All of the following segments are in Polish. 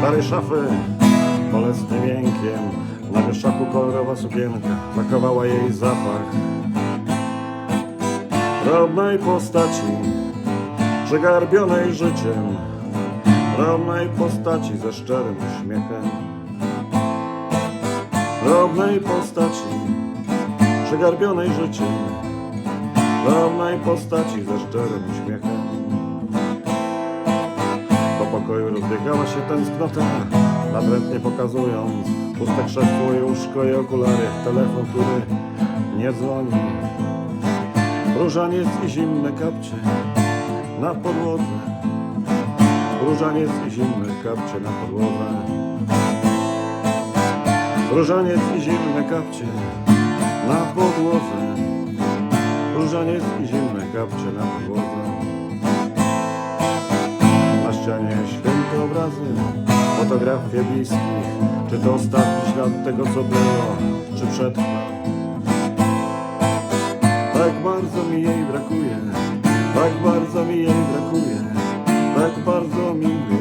starej szafy bolesnym jękiem. Na wieszaku kolorowa sukienka, zakowała jej zapach drobnej postaci, przegarbionej życiem, drobnej postaci ze szczerym uśmiechem, drobnej postaci, przegarbionej życiem, drobnej postaci ze szczerym uśmiechem. Pokoju rozbiegała się tęsknota, natrętnie pokazując puste krzesło i łóżko i okulary, telefon, który nie dzwoni. Różaniec i zimne kapcie na podłodze. Różaniec i zimne kapcie na podłodze. Różaniec i zimne kapcie na podłodze. Różaniec i zimne kapcie na podłodze. Fotografie bliskich. Czy to ostatni ślad tego, co było, czy przetrwa? Tak bardzo mi jej brakuje, tak bardzo mi jej brakuje, tak bardzo mi jej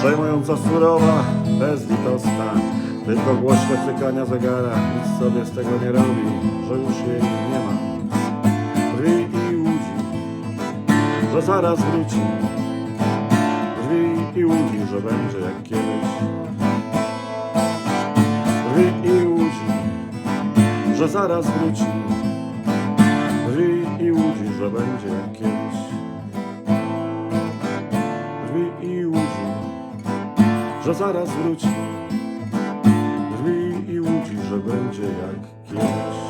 przejmująca surowa, bezlitosna, tylko głośne cykania zegara, nic sobie z tego nie robi, że już jej nie ma drwi i łudzi, że zaraz wróci. Drwi i łudzi, że będzie jak kiedyś. Drwi i łudzi, że zaraz wróci. Drwi i łudzi, że będzie jak kiedyś. Że zaraz wróci. Drwi i łudzi, że będzie jak kiedyś.